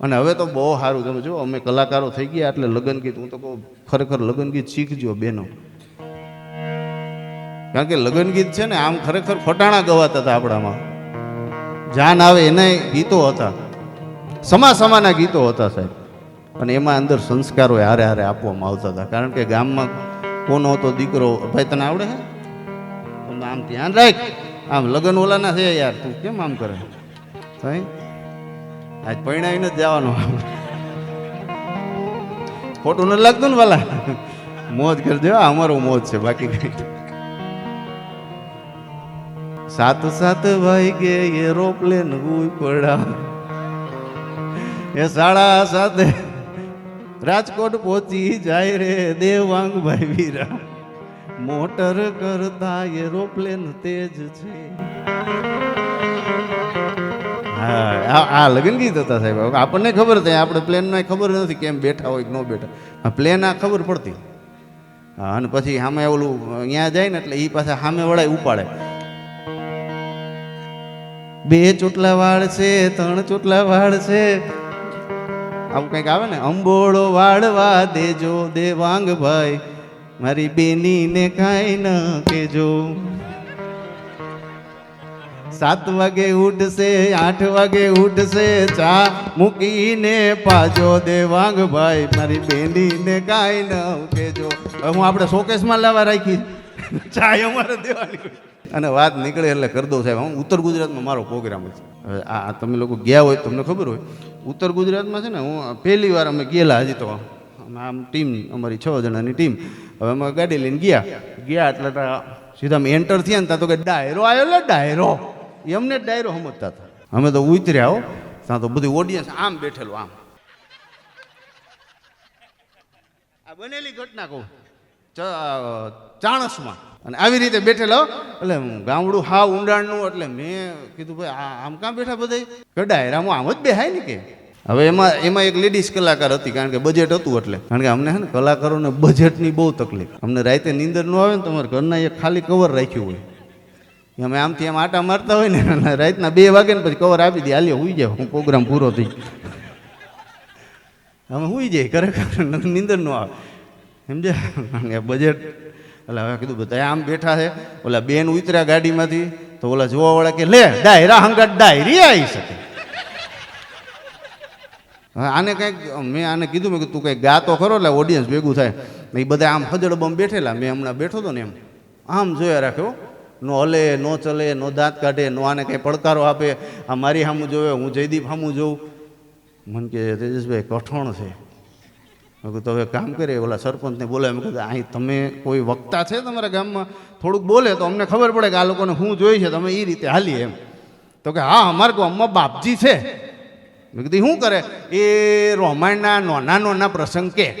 અને હવે તો બહુ સારું. તમે જો અમે કલાકારો થઈ ગયા એટલે લગ્ન ગીત, હું તો કહું, ખરેખર લગ્ન ગીત શીખજો બેનો. કારણ કે લગ્ન ગીત છે ને, આમ ખરેખર ફટાણા ગવાતા હતા આપણામાં. જાન આવે એને ગીતો હતા. સમા સમાના ગીતો હતા સાહેબ. અને એમાં અંદર સંસ્કારો હારે હારે આપવામાં આવતા હતા. કારણ કે ગામમાં કોનો હતો દીકરો, ભાઈ તને આવડે હે આમ ધ્યાન રાખ. આમ લગ્ન ઓલાના છે યાર, તું કેમ આમ કરે? સાહેબ? આજ પરિણાવીને જ જવાનું. ખોટું નથી લાગતું ને વાલા મોજ કરજો અમારું મોજ છે, બાકી કઈ સાત સાત વાગે એરોપ્લેન ઉઈ પડા. એ સાડા સાતે રાજકોટ પહોંચી જાય રે દેવાંગ ભાઈ વીરા. મોટર કરતા એરોપ્લેન તેજ છે. હા, આ- લગ્ન ગીત હતા સાહેબ. આપણને ખબર થાય આપણે પ્લેનમાં ખબર નથી કેમ બેઠા હોય કે ન બેઠા. પ્લેન આ ખબર પડતી. હા, અને પછી સામે ઓલું અહીંયા જાય ને એટલે એ પાછા સામે વળાય, ઉપાડે. બે ચોટલા વાળ છે, ત્રણ ચોટલા વાળ છે. આવું કંઈક આવે ને? અંબોળો વાળવા દેજો દેવાંગ ભાઈ. મારી બેનીને કાંઈ ન કેજો સાત વાગે ઉઠશે, આઠ વાગે ઉઠશે, ચા મૂકીને પાજો દેવાંગ ભાઈ, મારી બેનીને કાંઈ ન કેજો હું આપણે શોકેસમાં લાવવા રાખી. ચા અમારે દેવાની અને વાત નીકળે એટલે કરી દઉં સાહેબ હું ઉત્તર ગુજરાતમાં મારો પ્રોગ્રામ છે. હવે આ તમે લોકો ગયા હોય તમને ખબર હોય. ઉત્તર ગુજરાતમાં છે ને, હું પહેલી વાર અમે ગયેલા હજી તો. આમ ટીમ અમારી છ જણાની ટીમ. હવે અમે ગાડી લઈને ગયા. ગયા એટલે સીધા અમે એન્ટર થયા ને ત્યાં તો કે ડાયરો આવ્યો એટલે ડાયરો. એમને ડાયરો સમજતા હતા. અમે તો ઉતર્યા હો. ત્યાં તો બધી ઓડિયન્સ આમ બેઠેલું આમ. આ બનેલી ઘટના કહું. ચાણસમાં. અને આવી રીતે બેઠેલો. એટલે ગામડું હા ઊંડાણનું, એટલે મેં કીધું, ભાઈ, આ, આમ કાં બેઠા બધા કડાયરામાં આમ જ બેહાય ને કે? હવે એમાં એમાં એક લેડીઝ કલાકાર હતી, કારણ કે બજેટ હતું એટલે. કારણ કે અમને હે ને, કલાકારોને બજેટની બહુ તકલીફ. અમને રાતે નીંદર ન આવે ને તમારે ઘરના એક ખાલી કવર રાખ્યું હોય. અમે આમથી એમ આટા મારતા હોય ને રાતના બે વાગે ને પછી કવર આપી દે, હાલ્યો, હુઈ જાય હું પ્રોગ્રામ પૂરો થઈ અમે હુઈ જાય ખરેખર નીંદર ન આવે. સમજે બજેટ એટલે હવે કીધું, બધા આમ બેઠા છે, ઓલા બેન ઉતર્યા ગાડીમાંથી, તો ઓલા જોવાવાળા કે, લે ડાયરા હંગાટ ડાયરી આવી શકે. આને કંઈક, મેં આને કીધું, મેં કે તું કંઈક ગાતો ખરો, એટલે ઓડિયન્સ ભેગું થાય. એ બધા આમ હજડબમ બેઠેલા, મેં હમણાં બેઠો હતો ને એમ. આમ જોયા રાખ્યો નો હલે, નો ચલે, નો દાંત કાઢે, નો આને કંઈ પડકારો આપે. આ મારી સામું જોવે, હું જયદીપ સામું જોઉં. મને કે, તેજસભાઈ, કઠોણ છે. મેં કીધું હવે કામ કરીએ ઓલા સરપંચને બોલાવે મેં કીધું, અહીં તમે કોઈ વક્તા છે તમારા ગામમાં? થોડુંક બોલે તો અમને ખબર પડે કે આ લોકોને શું જોઈ છે તમે એ રીતે હાલીએ એમ. તો કે, હા, અમારા ગામમાં બાપજી છે. મેં કીધું શું કરે? એ રોમાયણના નાના નાના પ્રસંગ કે.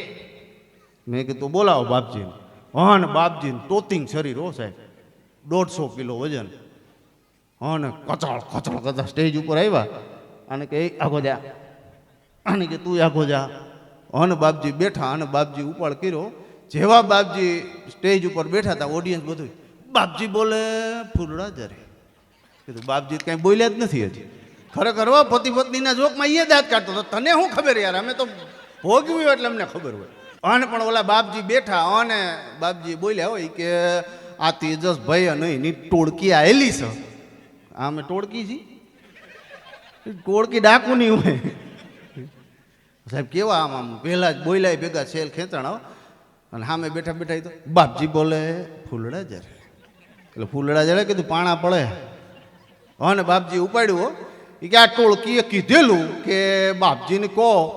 મેં કીધું, બોલાવો બાપજીને. હા ને બાપજીને, તોતિંગ શરીર હો સાહેબ. દોઢસો કિલો વજન. અને કચળ કચળ કચળ સ્ટેજ ઉપર આવ્યા. અને કે "એ આગો જા અને કે તું આગો જા અને બાપજી બેઠા, અને બાપજી ઉપાડ કર્યો. જેવા બાપજી સ્ટેજ ઉપર બેઠા હતા ઓડિયન્સ બધું બાપજી બોલે, ફૂલડા જરે. કીધું બાપજી કાંઈ બોલ્યા જ નથી હજી. ખરેખર, હો પતિ પત્નીના જોકમાં એ દાંત કાઢતો હતો. તને શું ખબર યાર? અમે તો ભોગવ્યું એટલે અમને ખબર હોય. અને પણ ઓલા બાપજી બેઠા અને બાપજી બોલ્યા હોય કે આ તેજસ ભાઈ અને એની ટોળકી આવેલી છે. આ અમે ટોળકી છી ટોળકી ડાકુની હોય. સાહેબ, કેવા આમ આમ? પહેલા જ બોલાય ભેગા છેલ ખેંચાણ અને સામે બેઠા બેઠા તો, બાપજી બોલે, ફૂલડા જરે. એટલે ફૂલડા જરે કીધું, પાણા પડે. અને બાપજી ઉપાડ્યું એ કે આ ટોળકીએ કીધેલું કે, બાપજીને કહો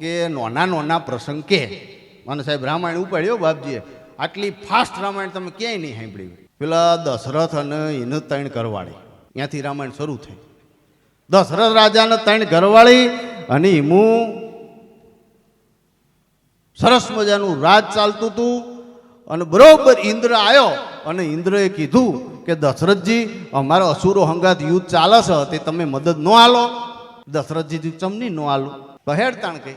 કે, નોના નોના પ્રસંગ કે. અને સાહેબ રામાયણ ઉપાડ્યો બાપજીએ. આટલી ફાસ્ટ રામાયણ તમે ક્યાંય નહીં સાંભળી પેલા દશરથ અને એને ત્રણ કરવાળી ત્યાંથી રામાયણ શરૂ થઈ. દશરથ રાજાને ત્રણ ઘરવાળી અને હિમું સરસ મજાનું રાજ ચાલતું હતું. અને બરોબર ઇન્દ્ર આવ્યો અને ઇન્દ્રએ કીધું કે, દશરથજી, અમારો અસુરો હંગાત યુદ્ધ ચાલે છે, તે તમે મદદ ન આલો. દશરથજી ચમની ન આલો. બહેડ તાણ કઈ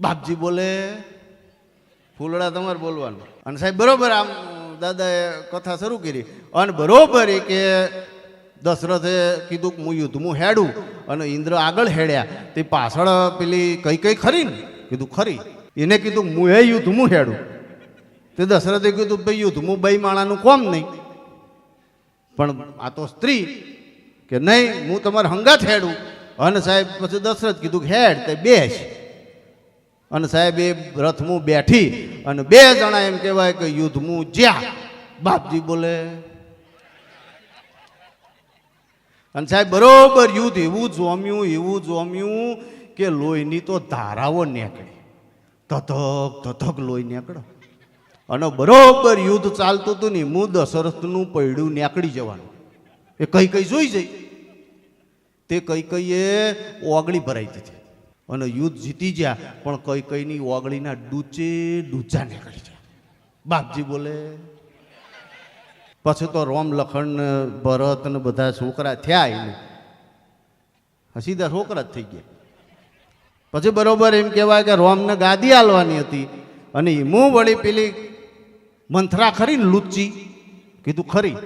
બાપજી બોલે ફૂલડા તમારે બોલવાનું. અને સાહેબ, બરોબર આમ દાદાએ કથા શરૂ કરી. અને બરોબર એ કે દશરથે કીધું કે હું યુદ્ધ હું હેડું અને ઇન્દ્ર આગળ હેડ્યા. તે પાછળ પેલી કઈ કઈ ખરી ને? કીધું, ખરી. એને કીધું, હું એ યુદ્ધ હું હેડું. તે દશરથે કીધું, ભાઈ યુદ્ધ હું બે માણાનું કોમ નહીં. પણ આ તો સ્ત્રી કે નહીં, હું તમારે હંગાત હેડું. અને સાહેબ પછી દશરથ કીધું હેડ, તે બેસ. અને સાહેબ એ રથમાં બેઠી અને બે જણા એમ કહેવાય કે યુદ્ધમાં જ્યાં. બાપજી બોલે, અને સાહેબ, બરોબર યુદ્ધ એવું જોમ્યું એવું જોમ્યું કે લોહીની તો ધારાઓ નીકળી. ધધક ધધક લોહી નીકળો અને બરોબર યુદ્ધ ચાલતું હતું ને હું દશરથનું પૈડું નીકળી જવાનું. એ કઈ કઈ જોઈ જઈ. તે કઈ કઈએ ઓગળી ભરાઈ દીધી અને યુદ્ધ જીતી ગયા, પણ કઈ કઈની ઓગળીના ડૂચે ડૂચા નીકળી ગયા. બાપજી બોલે, પછી તો રોમ લખણ ભરત ને બધા છોકરા થયા એને. સીધા છોકરા જ થઈ ગયા. પછી બરોબર એમ કહેવાય કે રોમને ગાદી આલવાની હતી અને હું વળી પેલી મંથરા ખરી ને લુચ્ચી કીધું, ખરી.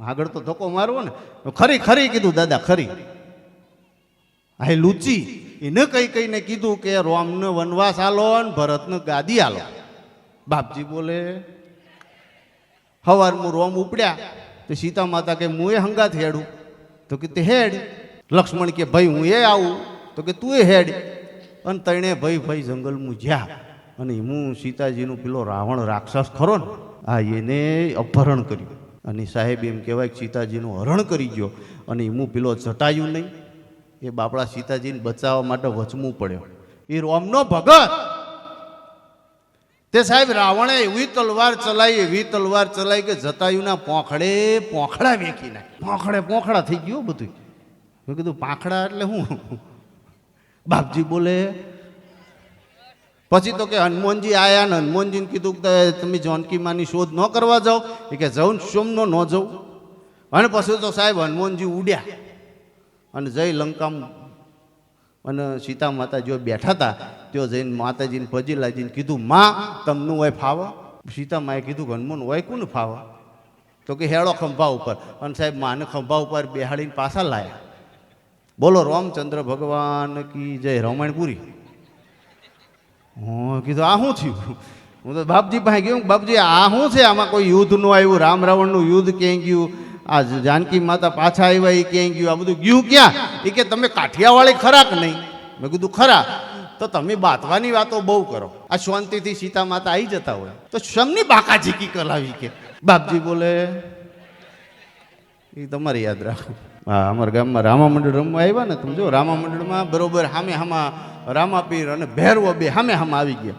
આગળ તો ધક્કો મારવો ને. ખરી ખરી કીધું, દાદા, ખરી. એ લુચ્ચી એને કઈ કઈને કીધું કે રોમને વનવાસ આલો ને ભરતને ગાદી આલો. બાપજી બોલે હવારમાં રોમ ઉપડ્યા, તો સીતા માતા કે હું એ હંગાત હેડું. તો કે તે હેડ. લક્ષ્મણ કે, ભાઈ, હું એ આવું. તો કે, તું એ હેડ. અને તેણે, ભાઈ ભાઈ જંગલમાં જ્યાં. અને હું સીતાજીનું પેલો રાવણ રાક્ષસ ખરો ને, આ એને અપહરણ કર્યું. અને સાહેબ એમ કહેવાય સીતાજીનું હરણ કરી ગયો. અને હું પેલો જટાયું નહીં. એ બાપડા સીતાજીને બચાવવા માટે વચવું પડ્યો. એ રોમનો ભગત. તે સાહેબ રાવણે એવી તલવાર ચલાવી, એવી તલવાર ચલાવી કે જતાયુના પોખડે પોખડા વેકી નાખી પોખડે પોખડા થઈ ગયું બધું મેં કીધું, પાંખડા એટલે હું? બાપજી બોલે, પછી તો કે હનુમાનજી આયા ને હનુમાનજીને કીધું કે તમે જાનકી માની શોધ ન કરવા જાઓ. એ કે જવું સોમનો ન જાઉં. અને પછી તો સાહેબ હનુમાનજી ઉડ્યા. અને જય લંકામાં. અને સીતા માતા જો બેઠા હતા તેઓ જઈને માતાજીને ભજીલાજીને કીધું, માં, તમનું હોય ફાવા? સીતા માએ કીધું હનુમાન હોય કોને ફાવા? તો કે, હેળો ખંભા ઉપર. અને સાહેબ, માને ખંભા ઉપર બેહાડીને પાછા લાયા. બોલો, રામચંદ્ર ભગવાન કી જય રમાયણપુરી હું કીધું, આ શું થયું? હું તો, બાપજી પાસે ગયું બાપજી, આ શું છે? આમાં કોઈ યુદ્ધનું આવ્યું? રામ રાવણનું યુદ્ધ ક્યાંય ગયું? આ જાનકી માતા પાછા આવ્યા એ ક્યાંય ગયું? આ બધું ગયું ક્યાં? એ કે તમે કાઠિયાવાળી ખરા કે નહીં. મેં કીધું, ખરા. તો તમે બાતવાની વાતો બહુ કરો. આ શાંતિથી સીતા માતા આવી જતા હોય. તો શમની બાકાજીકી કરાવી કે. બાપજી બોલે એ તમારે યાદ રાખો હા, અમારા ગામમાં રામા મંડળ રમવા આવ્યા ને તમે જો, રામા મંડળમાં બરોબર સામે હામા રામાપીર અને ભેરવો બે સામે હામા આવી ગયા.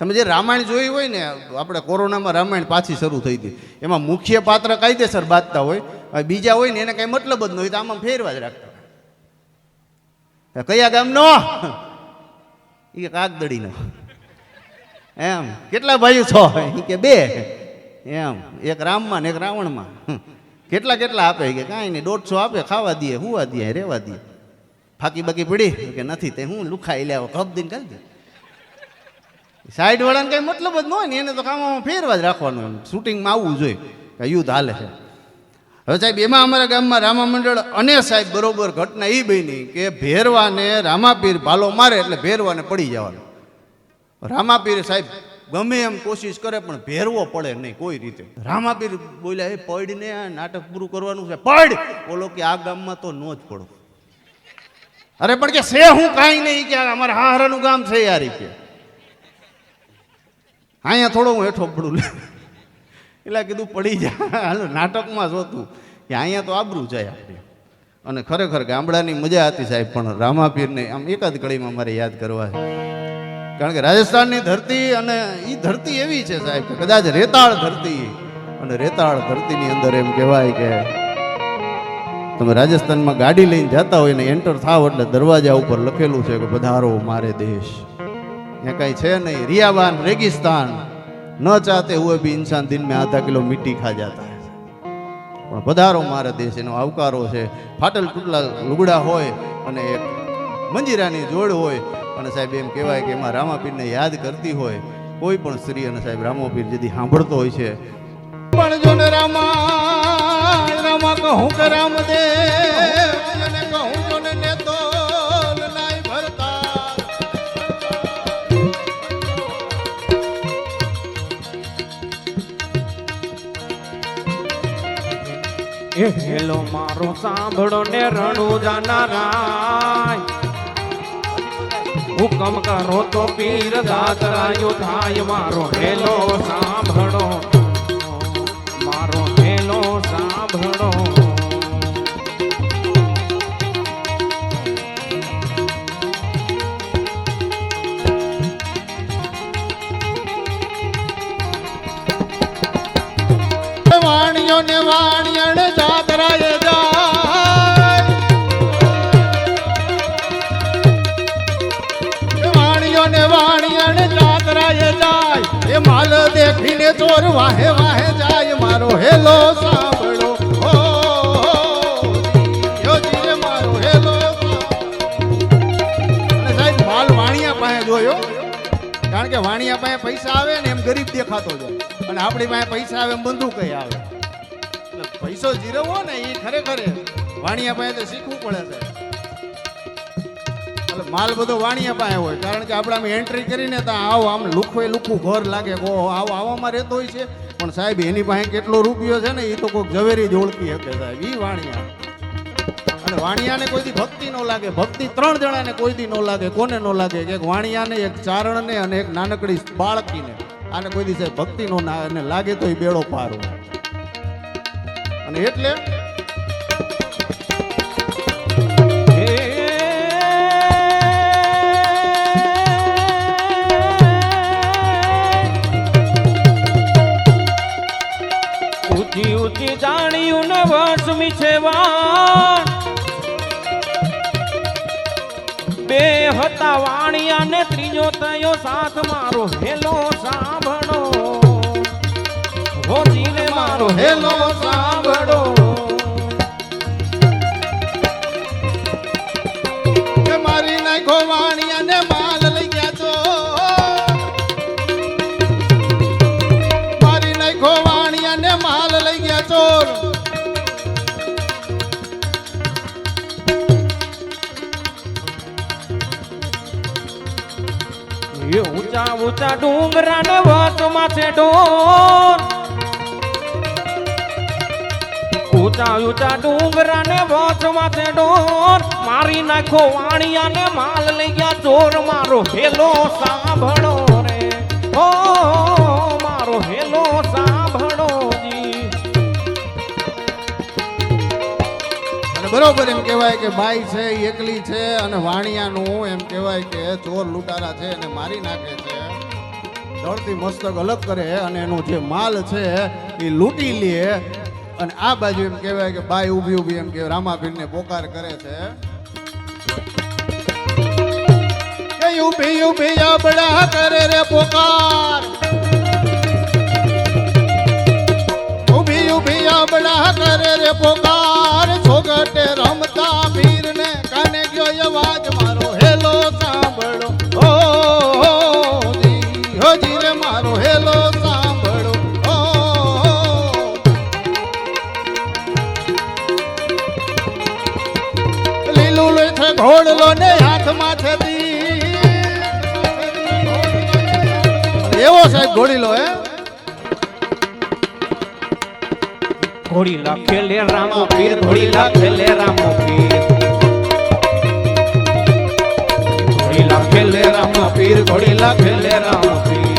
તમે જે રામાયણ જોઈ હોય ને, આપણે કોરોનામાં રામાયણ પાછી શરૂ થઈ હતી એમાં મુખ્ય પાત્ર કાયદેસર બાંધતા હોય બીજા હોય ને, એને કાંઈ મતલબ જ ન હોય, તો આમાં ફેરવા જ રાખતા. કયા ગામનો? એ કાગદડીનો. એમ, કેટલા ભાઈઓ છો? એ કે બે. એમ, એક રામમાં ને એક રાવણમાં. કેટલા કેટલા આપે? કે કાંઈ નહીં, દોઢસો આપે, ખાવા દઈએ, હુવા દઈએ રહેવા દઈએ. ફાકી બાકી પડી? કે નથી, તે હું લુખાઈ લેવો કપ દઈને કરી દે. સાઈડ વાળાને કઈ મતલબ જ ન હોય ને, એને તો કામમાં ફેરવા જ રાખવાનું શૂટિંગમાં આવવું જોઈએ, કે યુદ્ધ હાલે છે. હવે સાહેબ, એમાં અમારા ગામમાં રામા મંડળ અને સાહેબ બરોબર ઘટના એ બની કે ભેરવાને રામાપીર ભાલો મારે એટલે ભેરવાને પડી જવાનું. રામાપીર સાહેબ ગમે એમ કોશિશ કરે, પણ ભેરવો પડે નહીં કોઈ રીતે. રામાપીર બોલ્યા, એ પડીને નાટક પૂરું કરવાનું છે. પડ બોલો કે આ ગામમાં તો નો જ પડો. અરે, પણ કે છે હું કાંઈ નહીં, કે અમારા હારાનું ગામ છે યાર કે. અહીંયા થોડો હું હેઠો પડું એટલે કીધું પડી જા. હાલ, નાટકમાં જોતું. કે અહીંયા તો આબરું જાય આપણે. અને ખરેખર ગામડાની મજા હતી સાહેબ, પણ રામાપીરને આમ એકાદ કડીમાં મારે યાદ કરવા કારણ કે રાજસ્થાનની ધરતી અને એ ધરતી એવી છે સાહેબ કદાચ રેતાળ ધરતી. અને રેતાળ ધરતીની અંદર એમ કહેવાય કે તમે રાજસ્થાનમાં ગાડી લઈને જતા હોય ને એન્ટર થાવ એટલે દરવાજા ઉપર લખેલું છે કે પધારો મારે દેશ. यहाँ कहीं છે नहीं रियावान रेगिस्तान न चाहते हुए भी इंसान दिन में आधा किलो मिट्टी खा जाता है પણ પધારો મારા દેશ એનો આવકારો છે ફાટલ તૂટલા લુગડા હોય અને એક મંજીરાની જોડ હોય અને સાહેબ એમ કહેવાય કે એમાં રામાપીરને યાદ કરતી હોય કોઈ પણ સ્ત્રી અને સાહેબ રામાપીર જેથી સાંભળતો હોય છે પણ જો ને રામા રામા કહું કે રામદેવ એ હેલો, મારો સાંભળો ને રણુ જાનારાય હુકમ કરો તો પીર દાતરાયો થાય, મારો હેલો સાંભળો. મારો હેલો સાંભળો. વાણિયો ને વાણિયણ ચોર વાહે વાહે જાય મારો હેલો સાંભળો. મારો હેલો સાહેબ, માલ વાણિયા પાસે જોયો. કારણ કે વાણિયા પાસે પૈસા આવે ને એમ ગરીબ દેખાતો જાય. અને આપણી પાસે પૈસા આવે એમ બંદૂક આવે. પૈસો જીરવવો ને એ ખરેખર વાણિયા પાસે તો શીખવું પડે છે માલ બધો વાણિયા પાસે હોય. કારણ કે આપણે આમ એન્ટ્રી કરીને તો આવો આમ લુખવે લુખું ઘર લાગે. કો આવો, આવામાં રહેતો હોય છે. પણ સાહેબ, એની પાસે કેટલો રૂપિયો છે ને એ તો કોઈક ઝવેરી જ ઓળખી શકે સાહેબ. એ વાણિયા. અને વાણિયાને કોઈ દી ભક્તિ ન લાગે. ભક્તિ ત્રણ જણાને કોઈ દી ન લાગે. કોને ન લાગે? એક વાણિયાને, એક ચારણને અને એક નાનકડી બાળકીને. આને કોઈ દિવસે ભક્તિ ના લાગે તો એ બેડો પારો અને એટલે વાણ. બે હતા વાણિયા ને ત્રીજો થયો સાથ મારો હેલો સાંભળો. હોજી ને મારો હેલો સાંભળો. ઊંચા ડુંગરા ને વચમાં છે ડોર ઊંચા ઊંચા ડુંગરા ને વચમાં છે ડોર મારી નાખો વાણિયા ને માલ લઈ ગયા ચોર. મારો હેલો સાંભળો રે. ઓ મારો હેલો સાંભળો બરોબર એમ કહેવાય કે ભાઈ છે, એકલી છે અને વાણિયાનું એમ કહેવાય કે ચોર લૂંટારા છે અને મારી નાખે છે. દળથી મસ્તક અલગ કરે અને એનો જે માલ છે એ લૂંટી લે. અને આ બાજુ એમ કહેવાય કે બાઈ ઊભી ઊભી એમ કે રામાભીરને પોકાર કરે છે. ઊભી ઊભી અબડા કરે રે પોકાર. ઊભી ઊભી આબડા કરે રે પોકાર. તીર. એવો સાહેબ ઘોડીલો, હે? ઘોડી લાખે લે રામો પીર, ઘોડી લાખે લે રામો પીર. ઘોડી લાખે લે રામો પીર, ઘોડી લાખે લે રામો પીર.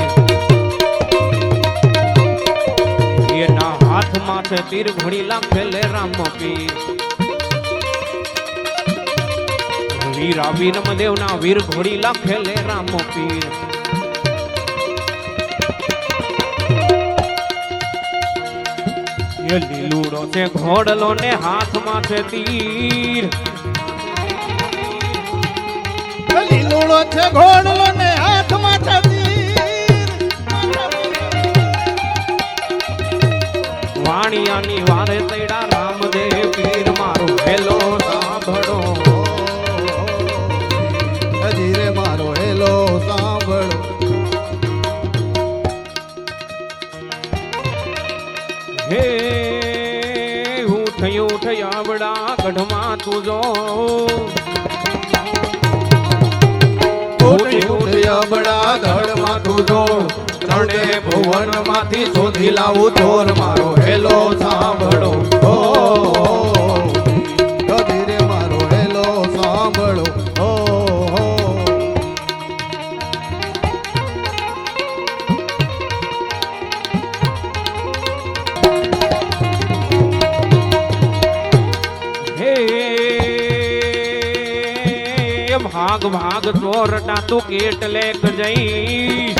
એના હાથમાં છે તીર, ઘોડી લાખે લે રામો પીર. વીરા વીરમદેવ ના વીર ઘોડી લખેલે રામ પીર લીલુડો છે ઘોડલો ને હાથમાં છે તીર લીલુડો છે ઘોડલો ને હાથમાં છે તીર. વાણિયાની વારે તૈડા માથું જો ઉઠી ઉઠી અબડા ધડ માથું જોડ ત્રણે ભુવનમાંથી શોધી લાવું ચોર મારો. હેલો સાંભળો. ઓ ભાગ ભાગ ચોરટા તું કેટલેક જઈ.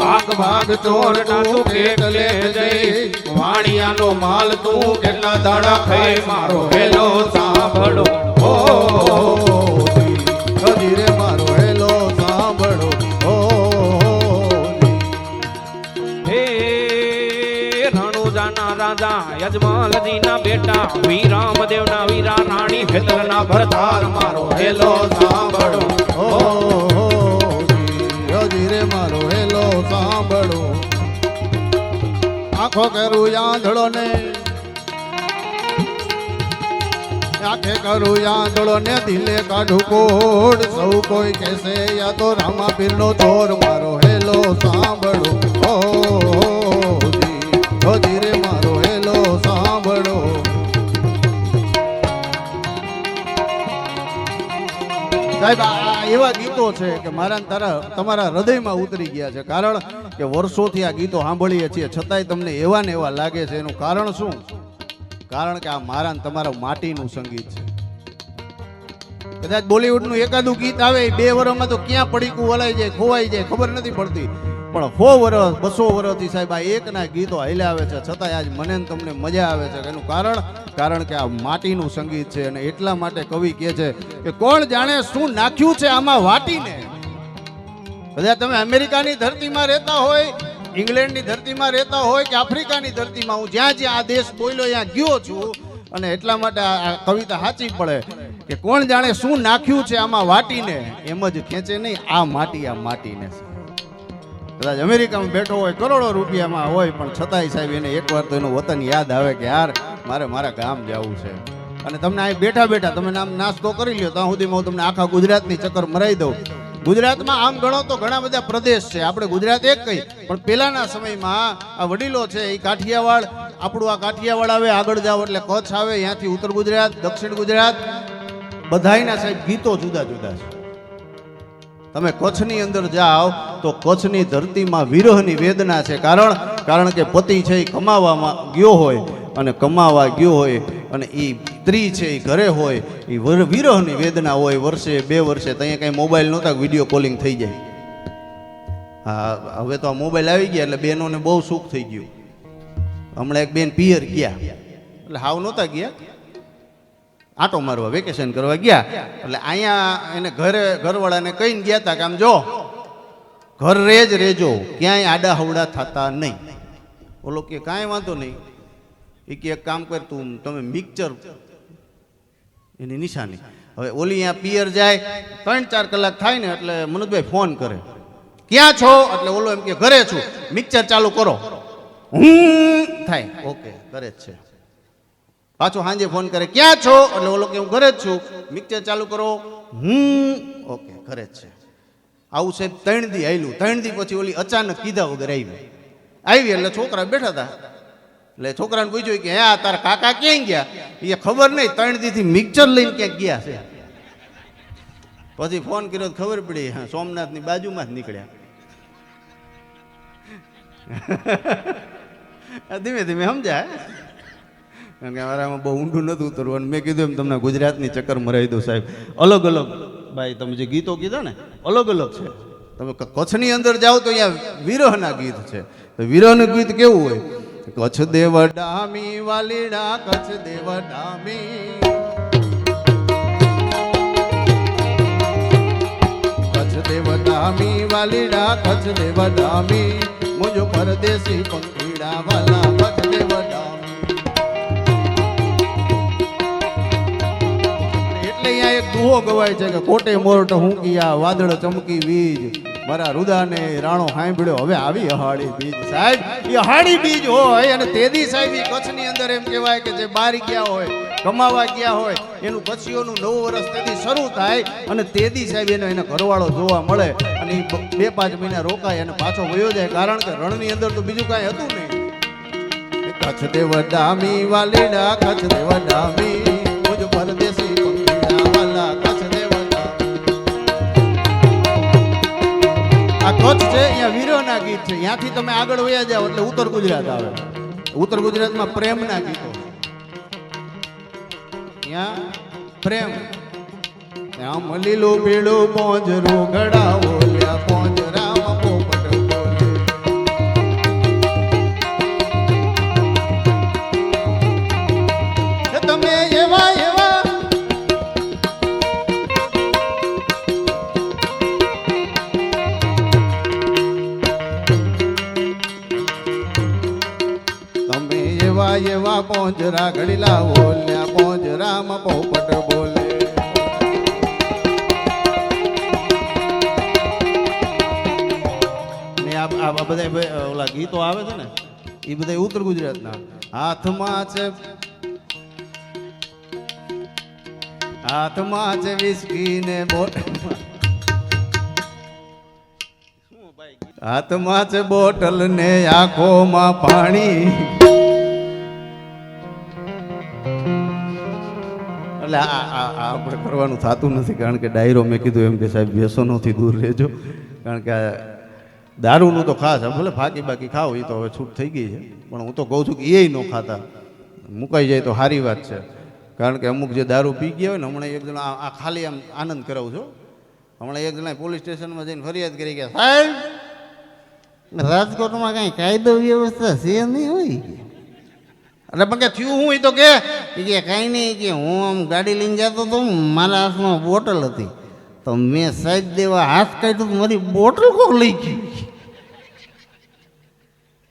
ભાગ ભાગ ચોરટા તું કેટલે જઈ. વાણિયાનો માલ તું કેટલા દાડા ખાઈ મારો હેલો સાંભળો. ઓ યજમાલજીના બેટા વીરામદેવના વીરા રાણી હેતરના ભરતાર મારો હેલો સાંભળો. હો ધીરે મારો હેલો સાંભળો. આખો કરું યાંધળો ને આખે કરું યાંધળો ને દિલે કાઢું કોડ. સૌ કોઈ કહેશે, યા તો રામા પીરનો ચોર મારો હેલો સાંભળો. હો ધીરે મારો સાહેબ એવા ગીતો છે કે મારા તારા તમારા હૃદયમાં ઉતરી ગયા છે. કારણ કે વર્ષોથી આ ગીતો સાંભળીએ છીએ. છતાંય તમને એવા ને એવા લાગે છે. એનું કારણ શું? કારણ કે આ મારા તમારા માટીનું સંગીત છે. કદાચ બોલિવૂડનું એકાદું ગીત આવે બે વર્ષમાં તો ક્યાં પડીકું વલાઈ જાય, ખોવાઈ જાય, ખબર નથી પડતી. પણ સો વર્ષ બસો વર્ષથી સાહેબ, આ એકના ગીતો હાલ્યા આવે છે, છતાંય આજ મને તમને મજા આવે છે. એનું કારણ કારણ કે આ માટીનું સંગીત છે અને એટલા માટે કવિ કહે છે કે કોણ જાણે શું નાખ્યું છે આમાં વાટીને. કદાચ તમે અમેરિકાની ધરતીમાં રહેતા હોય, ઇંગ્લેન્ડની ધરતીમાં રહેતા હોય કે આફ્રિકાની ધરતીમાં, હું જ્યાં જ્યાં આ દેશ બોલ્યો, ત્યાં ગયો છું અને એટલા માટે આ કવિતા સાચી પડે કે કોણ જાણે શું નાખ્યું છે આમાં વાટીને? એમ જ ખેંચે નહીં, આ માટી, આ માટીને. કદાચ અમેરિકામાં બેઠો હોય, કરોડો રૂપિયામાં હોય, પણ છતાંય સાહેબ એને એકવાર તો એનું વતન યાદ આવે કે યાર, મારે મારા ગામ જવું છે. અને તમને અહીં બેઠા બેઠા તમે આમ નાસ્તો કરી લ્યો, ત્યાં સુધીમાં હું તમને આખા ગુજરાતની ચક્કર મરાઈ દઉં. ગુજરાતમાં આમ ગણો તો ઘણા બધા પ્રદેશ છે. આપણે ગુજરાત એક કઈ પણ પહેલાના સમયમાં આ વડીલો છે એ કાઠિયાવાડ, આપણું આ કાઠિયાવાડ આવે, આગળ જાવ એટલે કચ્છ આવે, ત્યાંથી ઉત્તર ગુજરાત, દક્ષિણ ગુજરાત. બધાયના સાહેબ ગીતો જુદા જુદા છે. તમે કચ્છની અંદર જાઓ તો કચ્છની ધરતીમાં વિરહની વેદના છે. કારણ કારણ કે પતિ છે એ કમાવામાં ગયો હોય અને કમાવા ગયો હોય અને એ સ્ત્રી છે એ ઘરે હોય એ વર- વિરહની વેદના હોય, વર્ષે બે વર્ષે ત્યાં કંઈ મોબાઈલ નહોતા વીડિયો કોલિંગ થઈ જાય. હા, હવે તો આ મોબાઈલ આવી ગયા એટલે બેનોને બહુ સુખ થઈ ગયું. હમણાં એક બેન પિયર ગયા. એટલે હાવ નહોતા ગયા. આટો મારવા વેકેશન કરવા ગયા. એટલે અહીંયા એને ઘરે, ઘરવાળાને કહીને ગયા હતા કે આમ જો, ઘર રેજ રેજો, ક્યાંય આડા હવડા થતા નહીં. ઓલો કે કાંઈ વાંધો નહીં. એ કે એક કામ કર, તું, તમે મિક્સર એની નિશાની. હવે ઓલી અહીંયા પિયર જાય, ત્રણ ચાર કલાક થાય ને એટલે મનોજભાઈ ફોન કરે. ક્યાં છો? એટલે ઓલો એમ કે, ઘરે છું. મિક્સર ચાલુ કરો. હું? થાય. ઓકે, ઘરે જ છે. પાછો સાંજે ફોન કરે, ક્યાં છો? એટલે ઓલો કે, હું ઘરે જ છું. મિક્સર ચાલુ કરો. હું? ઓકે, ઘરે જ છે. આવું સાહેબ ત્રણ દી આવેલું ત્રણ દી પછી ઓલી અચાનક કીધા વગર આવી આવી એટલે છોકરા બેઠા હતા. એટલે છોકરાને પૂછ્યું કે, હા તારા કાકા ક્યાં ગયા? એ ખબર નહીં, ત્રણ દીથી મિક્સર લઈને ક્યાંક ગયા છે. પછી ફોન કર્યો તો ખબર પડી, હા, સોમનાથની બાજુમાં જ નીકળ્યા. ધીમે ધીમે સમજાય કારણ કે મારામાં બહુ ઊંડું નથી ઉતરવું અને મેં કીધું, એમ તમને ગુજરાતની ચક્કર મરાવી દઉં સાહેબ. અલગ અલગ, ભાઈ, તમે જે ગીતો કીધા ને, અલગ અલગ છે. તમે કચ્છની અંદર જાઓ તો અહીંયા વિરહના ગીત છે. તો વિરહનું ગીત કેવું હોય? કચ્છ દેવ ડામી વાલીડા કચ્છ દેવ ડામી કચ્છ દેવ ડામી વાલીડા કચ્છ દેવ ડામી મુજો પરદેશી પંખીડા વાલા કચ્છ દેવ ડામી એટલે અહીંયા એક દુહો ગવાય છે કે કોટે મોરટ હુંકિયા વાદળ ચમકી વીજ. મારા રુદાને રાણો સાંભળ્યો હવે આવી અહાડી બીજ. સાહેબ, એ અહાડી બીજ હોય અને તેદી સાહેબ એ કચ્છની અંદર એમ કહેવાય કે જે બહાર ગયા હોય, કમાવા ગયા હોય, એનું કચ્છીઓનું નવું વર્ષ તેથી શરૂ થાય અને તેદી સાહેબ એનો એને ઘરવાળો જોવા મળે અને બે પાંચ મહિના રોકાય અને પાછો વયો જાય. કારણ કે રણની અંદર તો બીજું કાંઈ હતું નહીં. કચ્છ દેવ ડામી વાલીડા, કચ્છ દેવ ડામી છે, અહીંયા વીરોના ગીત છે. ત્યાંથી તમે આગળ વયા જાઓ એટલે ઉત્તર ગુજરાત આવે. ઉત્તર ગુજરાતમાં પ્રેમના ગીતો. ત્યાં પ્રેમ. આમ લીલું પીળું પોંજરું ઘડાવો પોંજરા ઘડીલા બોલ્યા પોંજરામાં પોપટ બોલે. ને આ બધા ઓલા ગીતો આવે છે ને એ બધા ઉત્તર ગુજરાતના. હાથમાં છે હાથમાં છે વિસ્કી ને હાથમાં છે બોટલ ને આંખોમાં પાણી. એટલે આ આપણે કરવાનું થતું નથી, કારણ કે ડાયરો મેં કીધું એમ કે સાહેબ, વ્યસનોથી દૂર રહેજો. કારણ કે દારૂનું તો ખાસ, ભલે ફાકી બાકી ખાવ એ તો હવે છૂટ થઈ ગઈ છે. પણ હું તો કહું છું કે એ ન ખાતા. મુકાઈ જાય તો સારી વાત છે. કારણ કે અમુક જે દારૂ પી ગયા હોય ને, હમણાં એક જણા આ ખાલી આમ આનંદ કરાવું છું. હમણાં એક જણા પોલીસ સ્ટેશનમાં જઈને ફરિયાદ કરી ગયા સાહેબ, રાજકોટમાં કાંઈ કાયદો વ્યવસ્થા છે નહીં? હોય એટલે પણ કે થયું હું એ તો કે કે કાંઈ નહીં કે હું આમ ગાડી લઈને જતો હતો મારા હાથમાં બોટલ હતી. તો મેં સાહેબ દેવા હાથ કાઢ્યો તો મારી બોટલ કોક લઈ ગઈ.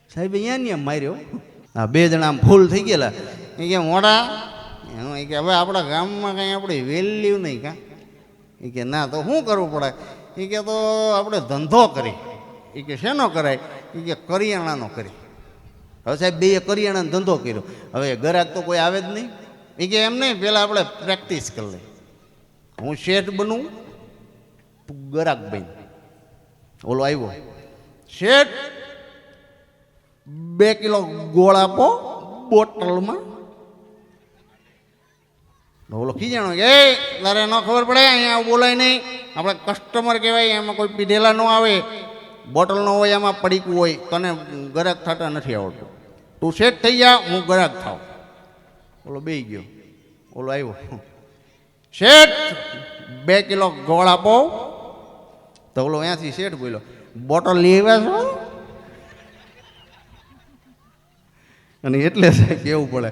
સાહેબ અહીંયા ને માર્યો. હા બે જણા આમ ફૂલ થઈ ગયેલા. એ કે મોડા એનું એ કે હવે આપણા ગામમાં કાંઈ આપણે વેલ્યુ નહીં કાં. એ કે ના, તો શું કરવું પડે? એ કે તો આપણે ધંધો કરી. એ કે શેનો કરાય? એ કે કરિયાણાનો કરી. હવે સાહેબ, બે કરિયાણાનો ધંધો કર્યો. હવે ગરાક તો કોઈ આવે જ નહીં. એ કે એમ નહીં પહેલાં આપણે પ્રેક્ટિસ કરી લઈએ. હું શેઠ બનું ગરાક બન. ઓલો આવ્યો. શેઠ, બે કિલો ગોળ આપો બોટલમાં. ઓલો ખીજાણો કે તારે ન ખબર પડે, અહીંયા બોલાય નહીં. આપણે કસ્ટમર કહેવાય, એમાં કોઈ પીધેલા ન આવે. બોટલ ન હોય, એમાં પડીકું હોય. તને ગરાક થતા નથી આવડતું. તું સેટ થઈ જા, હું ગ્રાહક થાવ. ઓલો બે ગયો. ઓલો આવ્યો શેઠ, બે કિલો ગોળ આપો. તો ઓલો અહીંયાથી શેઠ બોલ્યો, બોટલ લઈ આવ્યા છો? અને એટલે સાહેબ કેવું પડે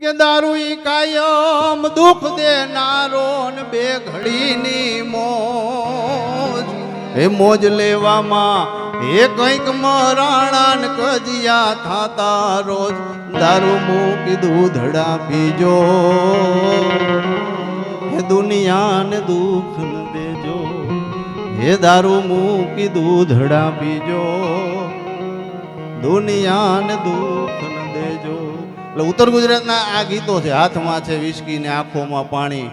કે દારૂ ઈ કાયમ દુઃખ દેનારો ને બે ઘડીની મોજ. એ મોજ લેવામાં એ કંઈક મરાણા ને કજિયા થાતા રોજ દારૂ મૂકી દૂધડા પીજો. હે દુનિયાને દુઃખ દેજો. હે દારૂ મૂકી દૂધડા પીજો. દુનિયાને દુઃખ દેજો. એટલે ઉત્તર ગુજરાતના આ ગીતો છે, હાથમાં છે વિસ્કી ને આંખોમાં પાણી.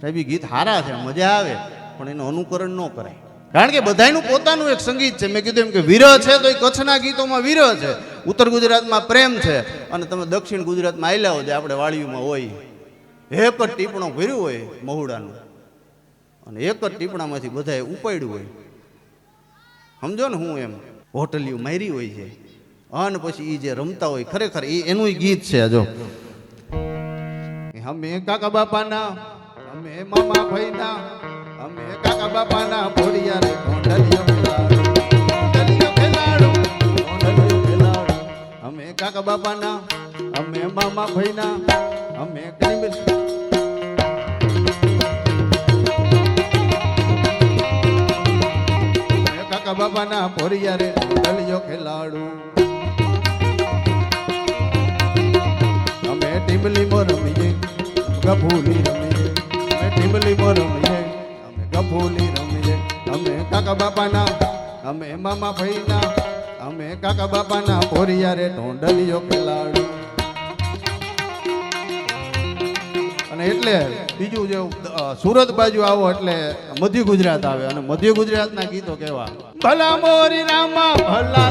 સાહેબ ગીત સારા છે, મજા આવે, પણ એનું અનુકરણ ન કરાય. કારણ કે બધાયનું પોતાનું એક સંગીત છે. મેં કીધું એમ કે વિરહ છે તો એ કચ્છના ગીતોમાં વિરહ છે. ઉત્તર ગુજરાતમાં પ્રેમ છે. અને તમે દક્ષિણ ગુજરાતમાં આવેલા હોય આપણે વાળીઓમાં હોય. એક જ ટીપણો ભર્યું હોય મહુડાનું. અને એક જ ટીપણામાંથી બધાએ ઉપાડ્યું હોય. સમજો ને હું એમ? હોટલિયું મારી હોય છે. અને પછી એ જે રમતા હોય ખરેખર એ એનું ગીત છે જો. અમે કાકા બાપાના, અમે મામા ભાઈના કાકા બાપાના ભોળિયા રે અમે કાકા બાપાના, અમે મામા ભાઈના, અમે ગરીબ કાકા બાપાના ભોળિયા રે ખેલાડો. અમે ટીમલી મો રમીએ ગફૂલી રમીએ. અમે ટીમલી મો અમે રમીએ. અમે કાકા બાપાના, અમે મામા ભાઈના અમે કાકા બાપાના ભોરિયા રે ઢોંડલિયો ખેલાડો. અને એટલે બીજું જે સુરત બાજુ આવો એટલે મધ્ય ગુજરાત આવે અને મધ્ય ગુજરાતના ગીતો કેવા? ભલા મોરી રામા, ભલા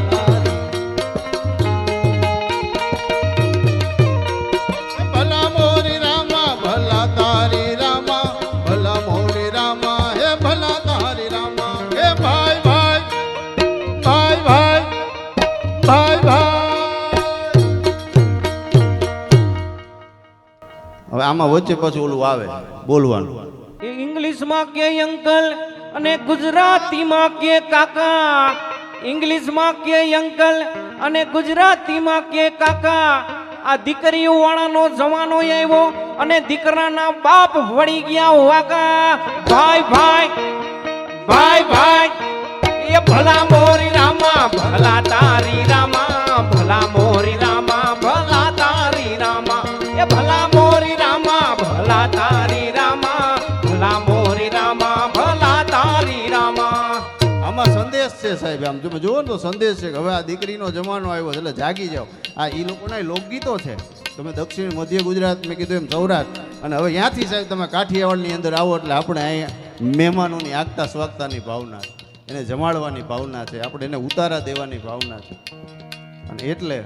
આમાં વચ્ચે પછી ઓલું આવે, બોલવાનું. ઇંગ્લિશમાં કે અંકલ અને ગુજરાતીમાં કે કાકા? ઇંગ્લિશમાં કે અંકલ અને ગુજરાતીમાં કે કાકા? આ દીકરીઓ વાળાનો જમાનો આવ્યો અને દીકરાના બાપ વળી ગયા વાકા ભાઈ ભાઈ ભાઈ ભાઈ, એ ભલા મોરી રામા, ભલા તારી રામા, ભલા મોરી રામા. ભલા તારી રામા, ભલા મોરી રામા, ભલા તારી રામા. આમાં સંદેશ છે સાહેબ, આમ તમે જુઓ ને તો સંદેશ છે કે હવે આ દીકરીનો જમાનો આવ્યો એટલે જાગી જાઓ. આ એ લોકોના લોકગીતો છે. તમે દક્ષિણ, મધ્ય ગુજરાત મેં કીધું એમ સૌરાષ્ટ્ર. અને હવે ત્યાંથી સાહેબ તમે કાઠિયાવાડની અંદર આવો એટલે આપણે અહીંયા મહેમાનોની આગતા સ્વાગતાની ભાવના એને જમાડવાની ભાવના છે. આપણે એને ઉતારા દેવાની ભાવના છે. એટલે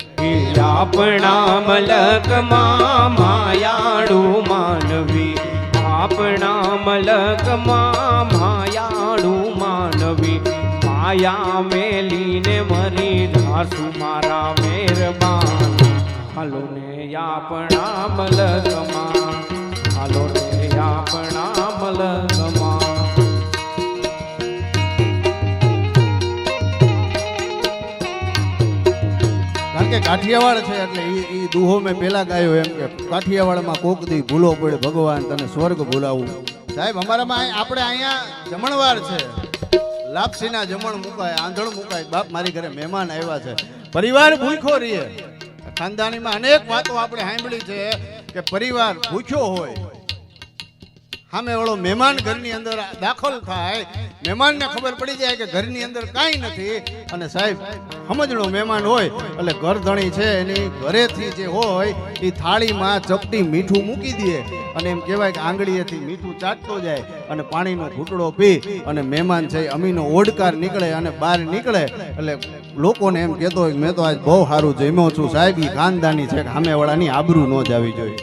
આપણા મલકમાં માયાળું માનવી. આપણા મલકમાં માયાળું માનવી. માયા મેલીને મરી ધાસુ મારા મહેરબાન હાલો ને આપણા મલકમાં હાલો ને આપણા મલકમાં કારણ કે કાઠિયાવાડ છે એટલે એ એ દુહો મેં પહેલા ગાયો એમ કે કાઠિયાવાડમાં કોક દી ભૂલો પડે, ભગવાન તને સ્વર્ગ ભૂલાવું. સાહેબ, અમારામાં આપણે અહીંયા જમણવાર છે. લાપસીના જમણ મુકાય, આંધણ મુકાય. બાપ મારી ઘરે મહેમાન આવ્યા છે. પરિવાર ભૂખો રહીએ. ખાનદાનીમાં અનેક વાતો આપણે સાંભળી છે કે પરિવાર ભૂખ્યો હોય. સામે વાળો મહેમાન ઘરની અંદર દાખલ થાય. મહેમાનને ખબર પડી જાય કે ઘરની અંદર કાંઈ નથી. અને સાહેબ, સમજણો મહેમાન હોય, એટલે ઘર ધણી છે એની, ઘરેથી જે હોય, એ થાળીમાં ચપટી મીઠું મૂકી દે. અને એમ કહેવાય કે આંગળીએથી મીઠું ચાટતો જાય અને પાણીનો ઘૂંટડો પી અને મહેમાન છે અમીનો ઓડકાર નીકળે અને બહાર નીકળે. એટલે લોકોને એમ કહેતો હોય મેં તો આજ બહુ સારું જમ્યો છું. સાહેબ એ ખાનદાની છે કે સામેવાળાની આબરૂ ન જાવી જોઈએ.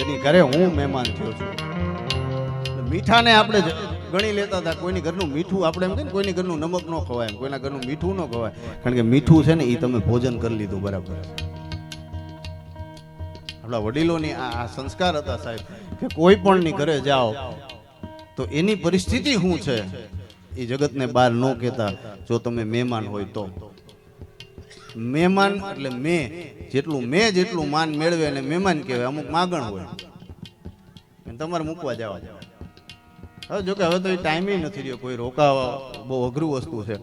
એની ઘરે હું મહેમાન થયો છું. મીઠાને આપણે ગણી લેતા હતા. કોઈની ઘરનું મીઠું આપણે એમ કહીએ કોઈની ઘરનું નમક ન ખવાય એમ, કોઈના ઘરનું મીઠું ન ખવાય. કારણ કે મીઠું છે ને એ તમે ભોજન કરી લીધું બરાબર. આપણા વડીલોની આ સંસ્કાર હતા સાહેબ, કે કોઈ પણની ઘરે જાઓ તો એની પરિસ્થિતિ શું છે? એ જગતને બહાર ન કહેતા, જો તમે મહેમાન હોય તો. મહેમાન એટલે મેં, જેટલું મેં જેટલું માન મેળવે અને મહેમાન કહેવાય, અમુક માગણ હોય. તમારે મૂકવા જવા હવે જોકે હવે તો એ ટાઈમે નથી રહ્યો. કોઈ રોકાવા બહુ અઘરું વસ્તુ છે.